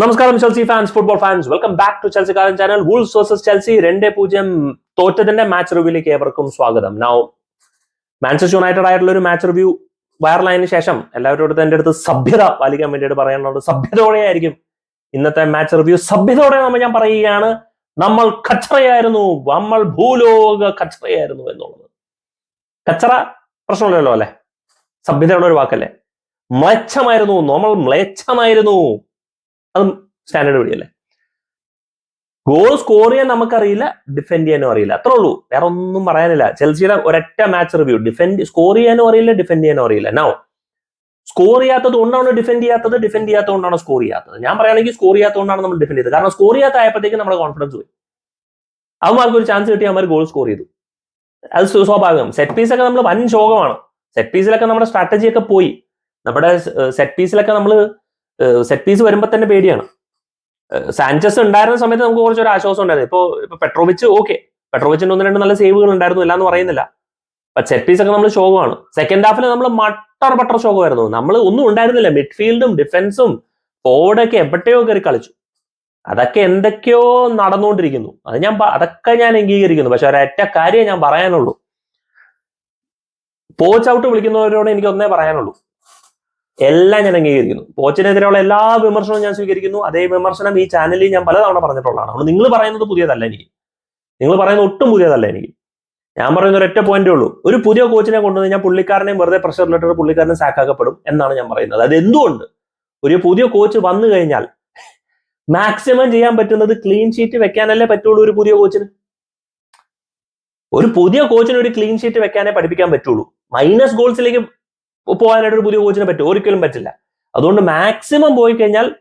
നമസ്കാരം Chelsea fans football fans welcome back to Chelsea കാരൻ channel Wolves versus Chelsea രണ്ടേ പൂജ്യം തോറ്റതിന്റെ match റിവ്യൂലേക്ക് ഏവർക്കും സ്വാഗതം. നൗ മാഞ്ചസ്റ്റർ യുണൈറ്റഡ് ആയിട്ടുള്ള ഒരു മാച്ച് റിവ്യൂ വൈറലായതിനു ശേഷം എല്ലാവരോടും എന്റെ അടുത്ത് സഭ്യത പാലിക്കാൻ വേണ്ടിയിട്ട് പറയാനുള്ളത് സഭ്യതയോടെയായിരിക്കും ഇന്നത്തെ മാച്ച് റിവ്യൂ സഭ്യതയോടെ നമ്മൾ ഞാൻ പറയുകയാണ് നമ്മൾ കച്ചറയായിരുന്നു നമ്മൾ ഭൂലോക കച്ചറയായിരുന്നു എന്നുള്ളത്. കച്ചറ പ്രശ്നമില്ലല്ലോ അല്ലെ? സഭ്യതയുള്ള ഒരു വാക്കല്ലേ? മ്ലേച്ഛമായിരുന്നു നമ്മൾ മ്ലേച്ഛമായിരുന്നു. അതും സ്റ്റാൻഡേർഡ് വഴിയല്ലേ ഗോൾ സ്കോർ ചെയ്യാൻ നമുക്കറിയില്ല ഡിഫെൻഡ് ചെയ്യാനും അറിയില്ല. അത്രേ ഉള്ളൂ. വേറെ ഒന്നും പറയാനില്ല. ചെൽസിയുടെ ഒരൊറ്റ മാച്ച് റിവ്യൂ ഡിഫെൻഡ് സ്കോർ ചെയ്യാനും അറിയില്ല ഡിഫെൻഡ് ചെയ്യാനും അറിയില്ല. നോ സ്കോർ ചെയ്യാത്തത് കൊണ്ടാണ് ഡിഫെൻഡ് ചെയ്യാത്തത്? ഡിഫെൻഡ് ചെയ്യാത്തത് കൊണ്ടാണ് സ്കോർ ചെയ്യാത്തത്? ഞാൻ പറയുകയാണെങ്കിൽ സ്കോർ ചെയ്യാത്തതുകൊണ്ടാണ് നമ്മൾ ഡിഫെൻഡ് ചെയ്തത്. കാരണം സ്കോർ ചെയ്യാത്ത ആയപ്പോഴത്തേക്ക് നമ്മുടെ കോൺഫിഡൻസ് പോയി. അവന്മാർക്ക് ഒരു ചാൻസ് കിട്ടി അവന്മാർ ഗോൾ സ്കോർ ചെയ്തു. അത് സ്വ- സ്വാഭാവികം. സെറ്റ് പീസൊക്കെ നമ്മൾ വൻ ശോകമാണ്. സെറ്റ് പീസിലൊക്കെ നമ്മുടെ സ്ട്രാറ്റജിയൊക്കെ പോയി. നമ്മുടെ സെറ്റ് പീസിലൊക്കെ നമ്മൾ സെറ്റ് പീസ് വരുമ്പോൾ തന്നെ പേടിയാണ്. സാഞ്ചസ് ഉണ്ടായിരുന്ന സമയത്ത് നമുക്ക് കുറച്ചൊരു ആശ്വാസം ഉണ്ടായിരുന്നു. ഇപ്പോൾ ഇപ്പൊ പെട്രോവിച്ച് ഓക്കെ പെട്രോവിച്ചിന്റെ ഒന്ന് രണ്ട് നല്ല സേവുകൾ ഉണ്ടായിരുന്നു ഇല്ല എന്ന് പറയുന്നില്ല സെറ്റ് പീസ് ഒക്കെ നമ്മൾ ശോകമാണ് സെക്കൻഡ് ഹാഫിൽ നമ്മൾ മട്ടർ ബട്ടർ ശോകമായിരുന്നു നമ്മൾ ഒന്നും ഉണ്ടായിരുന്നില്ല. മിഡ്ഫീൽഡും ഡിഫൻസും ഫോർഡൊക്കെ എവിടെയോ കയറി കളിച്ചു. അതൊക്കെ എന്തൊക്കെയോ നടന്നുകൊണ്ടിരിക്കുന്നു. അത് ഞാൻ അതൊക്കെ ഞാൻ അംഗീകരിക്കുന്നു. പക്ഷെ ഒരൊറ്റ കാര്യം ഞാൻ പറയാനുള്ളൂ. പോച്ച് ഔട്ട് വിളിക്കുന്നവരോട് എനിക്ക് ഒന്നേ പറയാനുള്ളൂ. എല്ലാം ഞാൻ അംഗീകരിക്കുന്നു. കോച്ചിനെതിരെയുള്ള എല്ലാ വിമർശനവും ഞാൻ സ്വീകരിക്കുന്നു. അതേ വിമർശനം ഈ ചാനലിൽ ഞാൻ പലതവണ പറഞ്ഞിട്ടുള്ളതാണ്. അതുകൊണ്ട് നിങ്ങൾ പറയുന്നത് പുതിയതല്ല എനിക്ക്. നിങ്ങൾ പറയുന്നത് ഒട്ടും പുതിയതല്ല എനിക്ക്. ഞാൻ പറയുന്ന ഒരൊറ്റ പോയിന്റേ ഉള്ളൂ. ഒരു പുതിയ കോച്ചിനെ കൊണ്ടുവന്ന് പുള്ളിക്കാരനെ വെറുതെ പ്രഷറിലിട്ട് പുള്ളിക്കാരനെ സാക്കാക്കപ്പെടും എന്നാണ് ഞാൻ പറയുന്നത്. അത് എന്തുകൊണ്ട്? ഒരു പുതിയ കോച്ച് വന്നു കഴിഞ്ഞാൽ മാക്സിമം ചെയ്യാൻ പറ്റുന്നത് ക്ലീൻ ഷീറ്റ് വെക്കാനല്ലേ പറ്റുള്ളൂ ഒരു പുതിയ കോച്ചിന് ഒരു പുതിയ കോച്ചിന് ഒരു ക്ലീൻ ഷീറ്റ് വെക്കാനേ പഠിപ്പിക്കാൻ പറ്റുള്ളൂ. മൈനസ് ഗോൾസിലേക്ക് പോകാനായിട്ട് ഒരു പുതിയ കോച്ചിനെ പറ്റും. ഒരിക്കലും പറ്റില്ല. അതുകൊണ്ട് മാക്സിമം പോയി കഴിഞ്ഞാൽ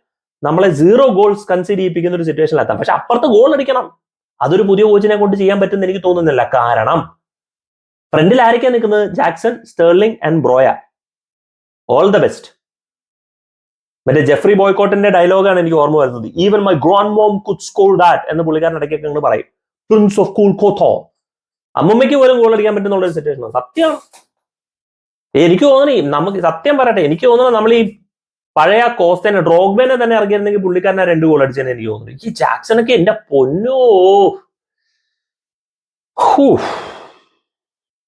നമ്മളെ സീറോ ഗോൾസ് കൺസീഡ് ചെയ്യിപ്പിക്കുന്ന ഒരു സിറ്റുവേഷനിലെത്താം പക്ഷെ അപ്പുറത്ത് ഗോൾ അടിക്കണം. അതൊരു പുതിയ കോച്ചിനെ കൊണ്ട് ചെയ്യാൻ പറ്റുമെന്ന് എനിക്ക് തോന്നുന്നില്ല. കാരണം ഫ്രണ്ടിൽ ആരൊക്കെയാണ് നിൽക്കുന്നത്? Jackson Sterling and Broja. All the best മറ്റേ ജെഫ്രി ബോയ്ക്കോട്ടിന്റെ ഡയലോഗാണ് എനിക്ക് ഓർമ്മ വരുന്നത്. Even my grown mom could school that എന്ന് പുള്ളിക്കാരൻ നിങ്ങൾ പറയും. പ്രിൻസ് ഓഫ് കൂൾ കോത്തോ അമ്മമ്മയ്ക്ക് പോലും ഗോൾ അടിക്കാൻ പറ്റുന്ന ഒരു സത്യമാണ് എനിക്ക് തോന്നുന്നു ഈ നമുക്ക് സത്യം പറയട്ടെ എനിക്ക് തോന്നുന്നു നമ്മൾ ഈ പഴയ കോസ്റ്റനെ ഡ്രോഗ്ബനെ തന്നെ ഇറങ്ങിയിരുന്നെങ്കിൽ പുള്ളിക്കാരനെ രണ്ട് ഗോൾ അടിച്ചെന്ന് എനിക്ക് തോന്നുന്നു. ഈ ജാക്സണൊക്കെ എന്റെ പൊന്നോ.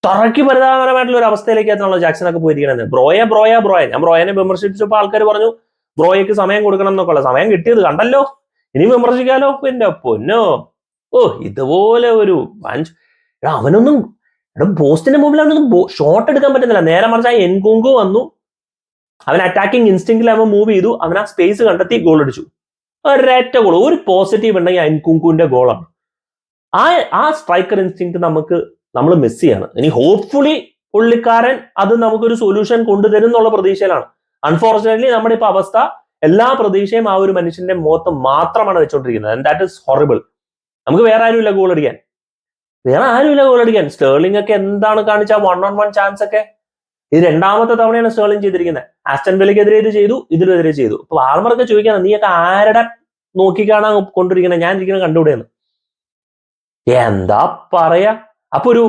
തറക്കി പരിതാപകരമായിട്ടുള്ള ഒരു അവസ്ഥയിലേക്ക് അവസ്ഥയിലേക്കാണല്ലോ ജാക്സണൊക്കെ പോയിരിക്കണത്. ബ്രോയ ബ്രോയ ബ്രോയ. ഞാൻ ബ്രോയനെ വിമർശിച്ചപ്പോൾ ആൾക്കാർ പറഞ്ഞു ബ്രോയക്ക് സമയം കൊടുക്കണം എന്നൊക്കെ സമയം കിട്ടിയത് കണ്ടല്ലോ. ഇനി വിമർശിക്കാലോ? എന്റെ പൊന്നോ. ഓ ഇതുപോലെ ഒരു അവനൊന്നും എടാ പോസ്റ്റിന്റെ അവനൊന്നും ഷോട്ട് എടുക്കാൻ പറ്റുന്നില്ല. നേരെ മറിച്ച് ആ എൻകുങ്കു വന്നു. അവൻ അറ്റാക്കിംഗ് ഇൻസ്റ്റിംഗിൽ അവൻ മൂവ് ചെയ്തു. അവൻ ആ സ്പേസ് കണ്ടെത്തി ഗോൾ അടിച്ചു. ഒരേറ്റ ഗോൾ ഒരു പോസിറ്റീവ് ഉണ്ടെങ്കിൽ എൻകുങ്കുവിന്റെ ഗോളാണ് ആ ആ സ്ട്രൈക്കർ ഇൻസ്റ്റിങ് നമുക്ക് നമ്മൾ മിസ് ചെയ്യാണ്. ഇനി ഹോപ്പ്ഫുള്ളി പുള്ളിക്കാരൻ അത് നമുക്കൊരു സൊല്യൂഷൻ കൊണ്ടുതരും എന്നുള്ള പ്രതീക്ഷയിലാണ്. അൺഫോർച്ചുനേറ്റ്ലി നമ്മുടെ ഇപ്പൊ അവസ്ഥ എല്ലാ പ്രതീക്ഷയും ആ ഒരു മനുഷ്യന്റെ മുഖത്ത് മാത്രമാണ് വെച്ചോണ്ടിരിക്കുന്നത്. ആൻഡ് ദാറ്റ് ഇസ് ഹൊറിബിൾ നമുക്ക് വേറെ ആരുമില്ല ഗോൾ അടിക്കാൻ. വേറെ ആരുമില്ല ഗോൾ അടിക്കാൻ. സ്റ്റേർലിംഗ് ഒക്കെ എന്താണ് കാണിച്ച വൺ ഓൺ വൺ ചാൻസ് ഒക്കെ? ഇത് രണ്ടാമത്തെ തവണയാണ് സ്റ്റേർലിംഗ് ചെയ്തിരിക്കുന്നത്. ആസ്റ്റൻ വിലക്കെതിരെ ഇത് ചെയ്തു ഇതിനെതിരെ ചെയ്തു. അപ്പൊ വാൾമറൊക്കെ ചോദിക്കാണ് നീയൊക്കെ ആരുടെ നോക്കി കാണാൻ കൊണ്ടിരിക്കുന്നത്? ഞാൻ ഇരിക്കുന്നത് കണ്ടുകൂടെയെന്ന്. എന്താ പറയാ? അപ്പൊ ഒരു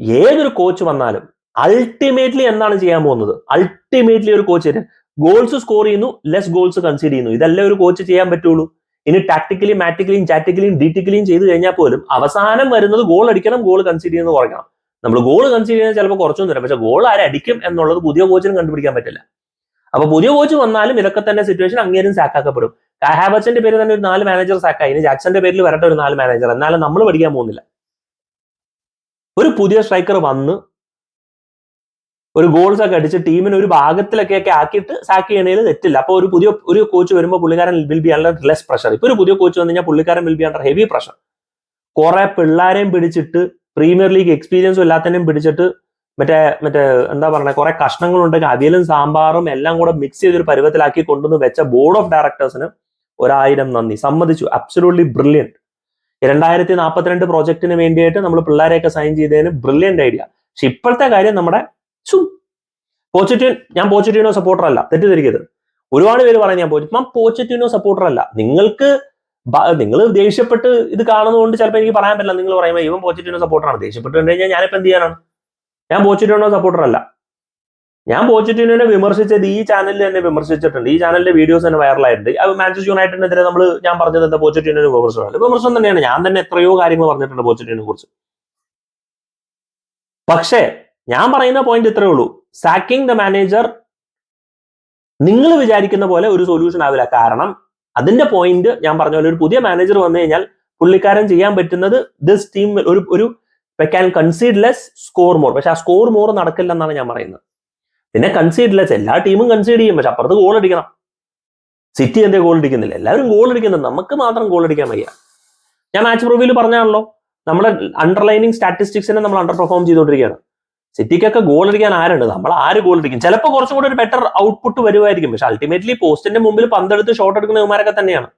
ഏതൊരു കോച്ച് വന്നാലും അൾട്ടിമേറ്റ്ലി എന്താണ് ചെയ്യാൻ പോകുന്നത്? അൾട്ടിമേറ്റ്ലി ഒരു കോച്ച് ഗോൾസ് സ്കോർ ചെയ്യുന്നു ലെസ് ഗോൾസ് കൺസീഡ് ചെയ്യുന്നു. ഇതല്ലേ ഒരു കോച്ച് ചെയ്യാൻ പറ്റുള്ളൂ? ഇനി ടാക്ടിക്കലിയും മാറ്റിക്കലിയും ചാറ്റിക്കലിയും ഡീറ്റിക്കലിയും ചെയ്ത് കഴിഞ്ഞാൽ പോലും അവസാനം വരുന്നത് ഗോൾ അടിക്കണം ഗോൾ കൺസീഡ് ചെയ്യുന്നത് കുറയ്ക്കണം. നമ്മൾ ഗോൾ കൺസീഡ് ചെയ്യുന്നത് ചിലപ്പോൾ കുറച്ചൊന്നും തരാം പക്ഷെ ഗോൾ ആരടിക്കും എന്നുള്ളത് പുതിയ കോച്ചിനും കണ്ടുപിടിക്കാൻ പറ്റില്ല. അപ്പൊ പുതിയ കോച്ച് വന്നാലും ഇതൊക്കെ തന്നെ സിറ്റുവേഷൻ അങ്ങേരും സാക്കാക്കപ്പെടും ഹാബച്ചന്റെ പേര് തന്നെ ഒരു നാല് മാനേജർ സാക്കായി ഇനി ജാക്സന്റെ പേരിൽ വരട്ടെ ഒരു നാല് മാനേജർ എന്നാലും നമ്മൾ പഠിക്കാൻ പോകുന്നില്ല. ഒരു പുതിയ സ്ട്രൈക്കർ വന്ന് ഒരു ഗോൾസ് ഒക്കെ അടിച്ച് ടീമിന് ഒരു ഭാഗത്തിലൊക്കെ ഒക്കെ ആക്കിയിട്ട് സാക്ക് ചെയ്യണേൽ തെറ്റില്ല. അപ്പോൾ ഒരു പുതിയ ഒരു കോച്ച് വരുമ്പോൾ പുള്ളിക്കാരൻ will be under less pressure ഇപ്പൊ ഒരു പുതിയ കോച്ച് വന്നു കഴിഞ്ഞാൽ പുള്ളിക്കാരൻ will be under heavy pressure കുറെ പിള്ളേരെയും പിടിച്ചിട്ട് പ്രീമിയർ ലീഗ് എക്സ്പീരിയൻസും എല്ലാത്തിനെയും പിടിച്ചിട്ട് മറ്റേ മറ്റേ എന്താ പറയുക കുറെ കഷ്ണങ്ങളുണ്ടെങ്കിൽ അവിയലും സാമ്പാറും എല്ലാം കൂടെ മിക്സ് ചെയ്തൊരു പരുവത്തിലാക്കി കൊണ്ടുവന്ന് വെച്ച ബോർഡ് ഓഫ് ഡയറക്ടേഴ്സിന് ഒരായിരം നന്ദി. സമ്മതിച്ചു. അബ്സലൂട്ട്ലി ബ്രില്യന്റ് രണ്ടായിരത്തി നാൽപ്പത്തിരണ്ട് പ്രോജക്റ്റിന് വേണ്ടിയിട്ട് നമ്മൾ പിള്ളേരെയൊക്കെ സൈൻ ചെയ്തതിന് ബ്രില്യന്റ് ഐഡിയ പക്ഷെ ഇപ്പോഴത്തെ കാര്യം നമ്മുടെ സു പോച്ചിറ്റീൻ ഞാൻ പോച്ചറ്റിനോ സപ്പോർട്ടർ അല്ല തെറ്റിദ്ധരിക്കരുത്. ഒരുപാട് പേര് പറയാൻ ഞാൻ പോയി ഞാൻ പോച്ചിറ്റീനോ സപ്പോർട്ടർ അല്ല നിങ്ങൾക്ക് നിങ്ങൾ ദേഷ്യപ്പെട്ട് ഇത് കാണുന്നതുകൊണ്ട് ചിലപ്പോൾ എനിക്ക് പറയാൻ പറ്റില്ല. നിങ്ങൾ പറയുമ്പോൾ ഇവൻ പോച്ചറ്റിനോ സപ്പോർട്ടറാണ് ദേഷ്യപ്പെട്ട് കണ്ടു കഴിഞ്ഞാൽ ഞാനിപ്പോൾ എന്ത് ചെയ്യാനാണ്? ഞാൻ പോച്ചറ്റിനോ സപ്പോർട്ടർ അല്ല ഞാൻ പോച്ചിറ്റീനെ വിമർശിച്ചത് ഈ ചാനലിൽ തന്നെ വിമർശിച്ചിട്ടുണ്ട്. ഈ ചാനലിന്റെ വീഡിയോസ് തന്നെ വൈറലായിട്ടുണ്ട് അത് മാഞ്ചസ്റ്റർ യുണൈറ്റഡിനെതിരെ നമ്മൾ ഞാൻ പറഞ്ഞത് എന്താ? പോച്ചിറ്റീനെ വിമർശനമല്ല വിമർശനം തന്നെയാണ്. ഞാൻ തന്നെ എത്രയോ കാര്യങ്ങൾ പറഞ്ഞിട്ടുണ്ട് പോച്ചിറ്റിനെ കുറിച്ച്. പക്ഷേ ഞാൻ പറയുന്ന പോയിന്റ് ഇത്രേ ഉള്ളൂ. സാക്കിംഗ് ദ മാനേജർ നിങ്ങൾ വിചാരിക്കുന്ന പോലെ ഒരു സൊല്യൂഷൻ ആവില്ല. കാരണം അതിന്റെ പോയിന്റ് ഞാൻ പറഞ്ഞ പോലെ ഒരു പുതിയ മാനേജർ വന്നു കഴിഞ്ഞാൽ പുള്ളിക്കാരൻ ചെയ്യാൻ പറ്റുന്നത് ദിസ് ടീം ഒരു ഒരു can concede less score more പക്ഷെ ആ സ്കോർ മോർ നടക്കില്ല എന്നാണ് ഞാൻ പറയുന്നത്. പിന്നെ കൺസീഡ് ലെസ് എല്ലാ ടീമും കൺസീഡ് ചെയ്യും. പക്ഷെ അപ്പുറത്ത് ഗോൾ അടിക്കണം. സിറ്റി എന്തേ ഗോൾ അടിക്കുന്നില്ല? എല്ലാവരും ഗോൾ അടിക്കുന്നുണ്ട് നമുക്ക് മാത്രം ഗോൾ അടിക്കാൻ വയ്യ. ഞാൻ മാച്ച് പ്രിവ്യൂൽ പറഞ്ഞാണല്ലോ നമ്മുടെ അണ്ടർലൈനിങ് സ്റ്റാറ്റിസ്റ്റിക്സിനെ നമ്മൾ അണ്ടർ പെർഫോം ചെയ്തുകൊണ്ടിരിക്കുകയാണ്. സിറ്റിക്കൊക്കെ ഗോൾ അടിക്കാൻ ആരുണ്ട്? നമ്മൾ ആര് ഗോൾ അടിക്കും? ചിലപ്പോൾ കുറച്ചും കൂടെ ഒരു ബെറ്റർ ഔട്ട്പുട്ട് വരുമായിരിക്കും പക്ഷെ അൾട്ടിമേറ്റ്ലി പോസ്റ്റിന്റെ മുമ്പിൽ പന്തെടുത്ത് ഷോട്ട് എടുക്കുന്ന ഇവന്മാരൊക്കെ തന്നെയാണ്.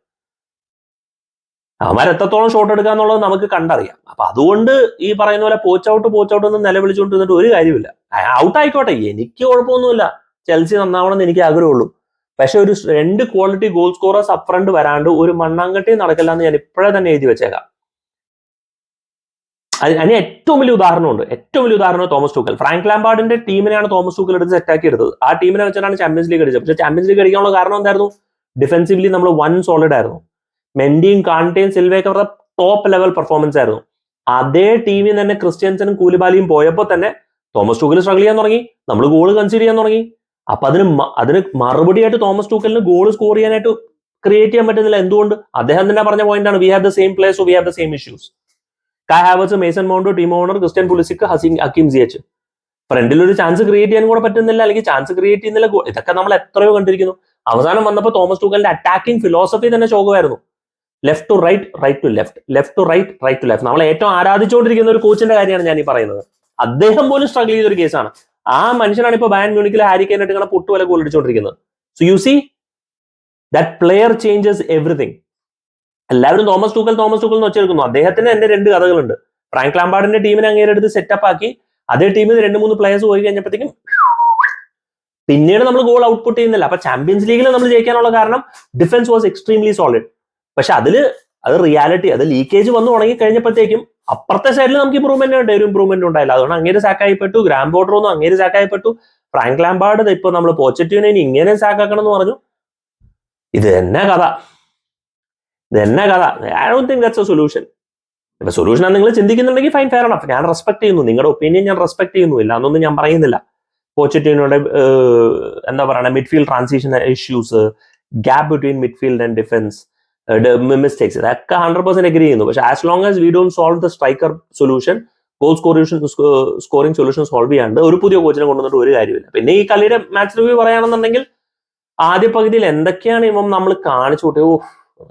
അവന്മാർ എത്രത്തോളം ഷോട്ട് എടുക്കുക എന്നുള്ളത് നമുക്ക് കണ്ടറിയാം. അപ്പൊ അതുകൊണ്ട് ഈ പറയുന്ന പോലെ പോച്ച് ഔട്ട് പോച്ച് ഔട്ട് എന്ന് നിലവിളിച്ചുകൊണ്ട് നിന്നിട്ട് ഒരു കാര്യമില്ല ഔട്ട് ആയിക്കോട്ടെ. എനിക്ക് കുഴപ്പമൊന്നുമില്ല. ചെൽസി നന്നാവണമെന്ന് എനിക്ക് ആഗ്രഹമുള്ളൂ. പക്ഷെ ഒരു രണ്ട് ക്വാളിറ്റി ഗോൾ സ്കോറേഴ്സ് അപ്രണ്ട് വരാണ്ട് ഒരു മണ്ണാങ്കട്ടി നടക്കില്ല എന്ന് ഞാൻ ഇപ്പോഴേ തന്നെ എഴുതി വെച്ചേക്കാം. അതിന് ഏറ്റവും വലിയ ഉദാഹരണമുണ്ട്. ഏറ്റവും വലിയ ഉദാഹരണം തോമസ് ടൂക്കൽ. ഫ്രാങ്ക് ലാംബാർഡിന്റെ ടീമിനെയാണ് തോമസ് ടൂക്കൽ എടുത്ത് സെറ്റാക്കി എടുത്തത്. ആ ടീമിനെ വെച്ചാണ് ചാമ്പ്യൻസ് ലീഗ് അടിച്ചത് പക്ഷേ ചാമ്പ്യൻസ് ലീഗ് അടിക്കാനുള്ള കാരണം എന്തായിരുന്നു? ഡിഫെൻസീവ്ലി നമ്മൾ വൺ സോളിഡ് ആയിരുന്നു. മെൻഡിയും കാണ്ടയും സിൽവയൊക്കെ അവരുടെ ടോപ്പ് ലെവൽ പെർഫോമൻസ് ആയിരുന്നു. അതേ ടീമിൽ തന്നെ ക്രിസ്ത്യൻസനും കൂലിബാലിയും പോയപ്പോൾ തന്നെ തോമസ് ടൂക്കൽ സ്ട്രഗിൾ ചെയ്യാൻ തുടങ്ങി. നമ്മൾ ഗോൾ കൺസിഡർ ചെയ്യാൻ തുടങ്ങി. അപ്പൊ അതിന് അതിന് മറുപടിയായിട്ട് തോമസ് ടൂക്കലിന് ഗോൾ സ്കോർ ചെയ്യാനായിട്ട് ക്രിയേറ്റ് ചെയ്യാൻ പറ്റുന്നില്ല. എന്തുകൊണ്ട്? അദ്ദേഹം തന്നെ പറഞ്ഞ പോയിന്റാണ് we have the same place we have the same issues Kai Havertz Mason Mount Timo Werner Christian Pulisic Hakim Hakim Ziyech ഫ്രണ്ടിൽ ഒരു ചാൻസ് ക്രിയേറ്റ് ചെയ്യാൻ കൂടെ പറ്റുന്നില്ല അല്ലെങ്കിൽ ചാൻസ് ക്രിയേറ്റ് ചെയ്യുന്നില്ല ഇതൊക്കെ നമ്മൾ എത്രയോ കണ്ടിരിക്കുന്നു. അവസാനം വന്നപ്പോൾ തോമസ് ടൂക്കലിന്റെ അറ്റാക്കിംഗ് ഫിലോസഫി തന്നെ ശോകമായിരുന്നു left to right right to left left to right right to left നമ്മൾ ഏറ്റവും ആരാധിച്ചുകൊണ്ടിരിക്കുന്ന ഒരു കോച്ചിന്റെ കാര്യമാണ് ഞാൻ ഈ പറയുന്നത്. അദ്ദേഹം പോലും സ്ട്രഗിൾ ചെയ്ത ഒരു കേസാണ് ആ മനുഷ്യനാണ് ഇപ്പൊ ബാൻ മ്യൂണിക്കിൽ ഹാരിക്കേനായിട്ട് ഇങ്ങനെ പൊട്ടുവല goal അടിച്ചുകൊണ്ടിരിക്കുന്നത് so you see that player changes everything എല്ലാവരും തോമസ് ടൂക്കൽ തോമസ് ടൂക്കൽ എന്ന് വെച്ചെടുക്കുന്നു അദ്ദേഹത്തിന് എന്റെ രണ്ട് കഥകളുണ്ട്. ഫ്രാങ്ക് ലാംബാർഡിന്റെ ടീമിനെ അങ്ങേരെ എടുത്ത് സെറ്റപ്പ് ആക്കി അതേ ടീമിൽ രണ്ട് മൂന്ന് പ്ലേയേഴ്സ് പോയി കഴിഞ്ഞപ്പോഴത്തേക്കും പിന്നീട് നമ്മൾ ഗോൾ ഔട്ട്പുട്ട് ചെയ്യുന്നില്ല. അപ്പൊ ചാമ്പ്യൻസ് ലീഗിൽ നമ്മൾ ജയിക്കാനുള്ള കാരണം ഡിഫൻസ് വാസ് എക്സ്ട്രീംലി സോളിഡ് പക്ഷെ അതിൽ അത് റിയാലിറ്റി അത് ലീക്കേജ് വന്നു തുടങ്ങി കഴിഞ്ഞപ്പോഴത്തേക്കും അപ്പുറത്തെ സൈഡിൽ നമുക്ക് ഇമ്പ്രൂവ്മെന്റ് ഉണ്ട്. ഒരു ഇമ്പ്രൂവ്മെന്റ് ഉണ്ടായില്ല. അതുകൊണ്ട് അങ്ങേര് സാക്കായിപ്പെട്ടു ഗ്രാം ബോർഡർ ഒന്നും അങ്ങേര് സാക്കായിപ്പെട്ടു ഫ്രാങ്ക് ലാംബാർഡ് ഇപ്പൊ നമ്മൾ പോച്ചറ്റ്യൂനെ ഇങ്ങനെ സാക്കാക്കണം എന്ന് പറഞ്ഞു. ഇത് തന്നെ കഥ. ഇത് തന്നെ കഥ. I don't think that's a solution ഇപ്പൊ സൊല്യൂഷൻ നിങ്ങൾ ചിന്തിക്കുന്നുണ്ടെങ്കിൽ ഫൈൻ ഫെയർ ആണ് ഞാൻ റെസ്പെക്ട് ചെയ്യുന്നു. നിങ്ങളുടെ ഒപ്പീനിയൻ ഞാൻ റെസ്പെക്ട് ചെയ്യുന്നു. ഇല്ല എന്നൊന്നും ഞാൻ പറയുന്നില്ല. പോച്ചറ്റിനോടെ എന്താ പറയുക midfield transition issues gap between midfield and defence mistakes ഇതൊക്കെ ഹൺഡ്രഡ് പെർസെന്റ് എഗ്രി ചെയ്യുന്നു. പക്ഷെ as long as we don solve the striker solution goal scoring scoring solution solve ചെയ്യാണ്ട് ഒരു പുതിയ കോച്ചിനെ കൊണ്ടുവന്നിട്ട് ഒരു കാര്യമില്ല പിന്നെ ഈ കളിയുടെ മാച്ച് റിവ്യൂ പറയുകയാണെന്നുണ്ടെങ്കിൽ ആദ്യ പകുതിയിൽ എന്തൊക്കെയാണ് ഇപ്പം നമ്മൾ കാണിച്ചു കൂട്ടിയത് ഓ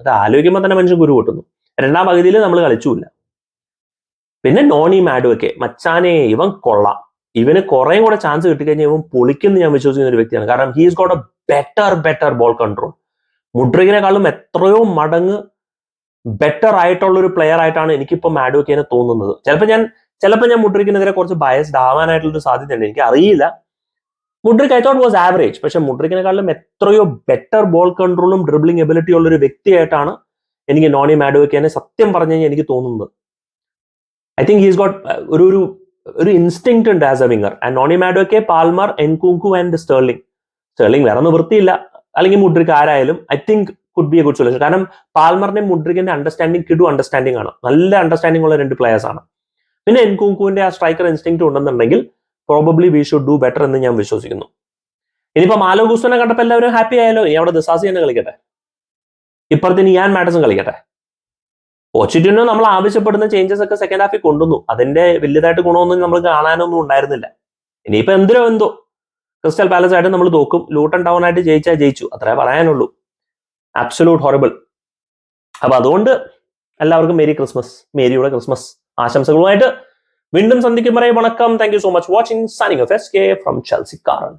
അത് ആലോചിക്കുമ്പോൾ തന്നെ മനുഷ്യൻ ഗുരു പൊട്ടുന്നു. രണ്ടാം പകുതിയിൽ നമ്മൾ കളിച്ചില്ല. പിന്നെ നോണി മാഡുവൊക്കെ മച്ചാനെ ഇവൻ കൊള്ളാം. ഇവന് കുറേ കൂടെ ചാൻസ് കിട്ടിക്കഴിഞ്ഞാൽ ഇവൻ പൊളിക്കുന്ന ഞാൻ വിശ്വസിക്കുന്ന ഒരു വ്യക്തിയാണ്. കാരണം he's got a better better ball control മുഡ്രികിനെക്കാളും എത്രയോ മടങ്ങ് ബെറ്റർ ആയിട്ടുള്ള ഒരു പ്ലെയർ ആയിട്ടാണ് എനിക്കിപ്പോൾ മാഡുവൊക്കെ തോന്നുന്നത്. ചിലപ്പോൾ ഞാൻ ചിലപ്പോൾ ഞാൻ മുഡ്രിക്കിനെതിരെ കുറച്ച് ബയസ്ഡ് ആവാനായിട്ടുള്ള ഒരു സാധ്യതയുണ്ട്. എനിക്ക് അറിയില്ല Mudryk I thought was average പക്ഷെ മുഡ്രിക്കിനെക്കാളും എത്രയോ ബെറ്റർ ബോൾ കൺട്രോളും ഡ്രിബ്ലിംഗ് എബിലിറ്റി ഉള്ള ഒരു വ്യക്തിയായിട്ടാണ് എനിക്ക് നോണി മാഡുവക്കേനെ സത്യം പറഞ്ഞു കഴിഞ്ഞാൽ എനിക്ക് തോന്നുന്നത്. ഐ തിങ്ക് ഹീസ് ഗോട്ട് ഒരു ഒരു ഒരു ഇൻസ്റ്റിങ് ഉണ്ട് as a winger and Noni Madueke Palmer Nkunku and Sterling. Sterling വേറെ നിവൃത്തിയില്ല അല്ലെങ്കിൽ മുഡ്രിക് ആരായാലും I think could be a good solution കാരണം പാൽമറിന്റെ മുഡ്രിക്കിന്റെ അണ്ടർസ്റ്റാൻഡിങ് കിടു അണ്ടർസ്റ്റാൻഡിംഗ് ആണ്. നല്ല അണ്ടർസ്റ്റാൻഡിംഗ് ഉള്ള രണ്ട് പ്ലെയേഴ്സ് ആണ്. പിന്നെ എൻകുങ്കുവിന്റെ ആ സ്ട്രൈക്കർ ഇൻസ്റ്റിങ് ഉണ്ടെന്നുണ്ടെങ്കിൽ probably we should do better എന്ന് ഞാൻ വിശ്വസിക്കുന്നു. ഇനിയിപ്പോ മാലോ ഗുസ്വനെ കണ്ടപ്പോൾ എല്ലാവരും ഹാപ്പി ആയാലോ ഇനി അവിടെ ദിസാസി തന്നെ കളിക്കട്ടെ? ഇപ്പുറത്ത് ഇനി ഞാൻ മാഡസും കളിക്കട്ടെ? പോച്ചിറ്റിനോ നമ്മൾ ആവശ്യപ്പെടുന്ന ചേഞ്ചസ് ഒക്കെ സെക്കൻഡ് ഹാഫിൽ കൊണ്ടുവന്നു. അതിന്റെ വലിയതായിട്ട് ഗുണമൊന്നും നമ്മൾ കാണാനൊന്നും ഉണ്ടായിരുന്നില്ല. ഇനിയിപ്പോ എന്തിനോ എന്തോ. ക്രിസ്റ്റൽ പാലസ് ആയിട്ട് നമ്മൾ തോക്കും. ലൂട്ടൺ ടൗൺ ആയിട്ട് ജയിച്ചാൽ ജയിച്ചു. അത്രേ പറയാനുള്ളൂ. അബ്സലൂട്ട് ഹൊറബിൾ അപ്പൊ അതുകൊണ്ട് എല്ലാവർക്കും മേരി ക്രിസ്മസ്. മേരിയുടെ ക്രിസ്മസ്. ആശംസകളുമായിട്ട് மீண்டும் சந்திக்கும் வரை வணக்கம் தேங்க்யூ சோ மச் வாட்சிங் signing off SK from Chelsea காரன்